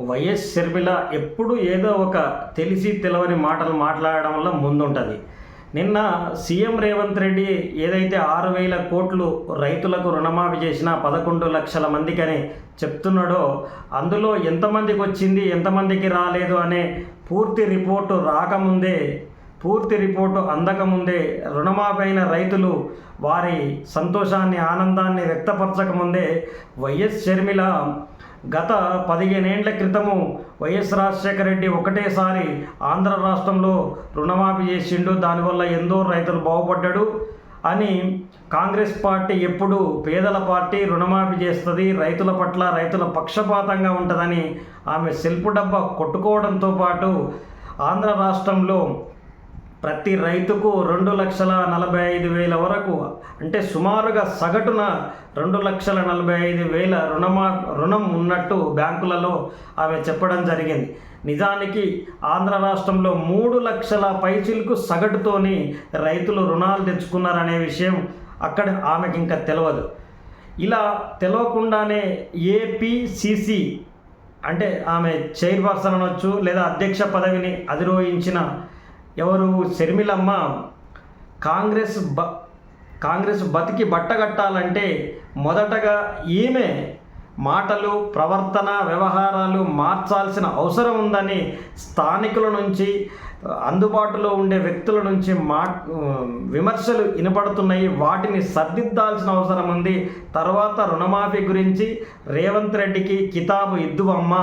YS Sharmila ఎప్పుడు ఏదో ఒక తెలిసి తెలవని మాటలు మాట్లాడడం వల్ల ముందుంటుంది. నిన్న సీఎం రేవంత్ రెడ్డి ఏదైతే ఆరు వేల కోట్లు రైతులకు రుణమాఫీ చేసిన పదకొండు లక్షల మందికని చెప్తున్నాడో అందులో ఎంతమందికి వచ్చింది ఎంతమందికి రాలేదు అనే పూర్తి రిపోర్టు రాకముందే పూర్తి రిపోర్టు అందకముందే రుణమాఫీ అయిన రైతులు వారి సంతోషాన్ని ఆనందాన్ని వ్యక్తపరచకముందే వైఎస్ షర్మిల గత పదిహేనేండ్ల క్రితము వైఎస్ రాజశేఖర రెడ్డి ఒకటేసారి ఆంధ్ర రాష్ట్రంలో రుణమాఫీ చేసిండు. దానివల్ల ఎంతో రైతులు బాగుపడ్డాడు అని కాంగ్రెస్ పార్టీ ఎప్పుడు పేదల పార్టీ రుణమాఫీ చేస్తుంది. రైతుల పట్ల రైతుల పక్షపాతంగా ఉంటుందని ఆమె సెల్ఫ్ డబ్బా కొట్టుకోవడంతో పాటు ఆంధ్ర రాష్ట్రంలో ప్రతి రైతుకు రెండు లక్షల నలభై ఐదు వేల వరకు అంటే సుమారుగా సగటున రెండు లక్షల నలభై ఐదు వేల రుణమా రుణం ఉన్నట్టు బ్యాంకులలో ఆమె చెప్పడం జరిగింది. నిజానికి ఆంధ్ర రాష్ట్రంలో మూడు లక్షల పైచిలకు సగటుతోని రైతులు రుణాలు తెచ్చుకున్నారనే విషయం అక్కడ ఆమెకి ఇంకా తెలియదు ఇలా తెలియకుండానే ఏపీసీసీ అంటే ఆమె చైర్పర్సన్ అనొచ్చు లేదా అధ్యక్ష పదవిని అధిరోహించిన ఎవరు? షర్మిలమ్మ కాంగ్రెస్ బ కాంగ్రెస్ బతికి బట్టగట్టాలంటే మొదటగా ఈమె మాటలు ప్రవర్తన వ్యవహారాలు మార్చాల్సిన అవసరం ఉందని స్థానికుల నుంచి అందుబాటులో ఉండే వ్యక్తుల నుంచి మా విమర్శలు వినపడుతున్నాయి. వాటిని సర్దిద్దాల్సిన అవసరం ఉంది. తర్వాత రుణమాఫీ గురించి రేవంత్ రెడ్డికి కితాబు ఇద్దువమ్మ.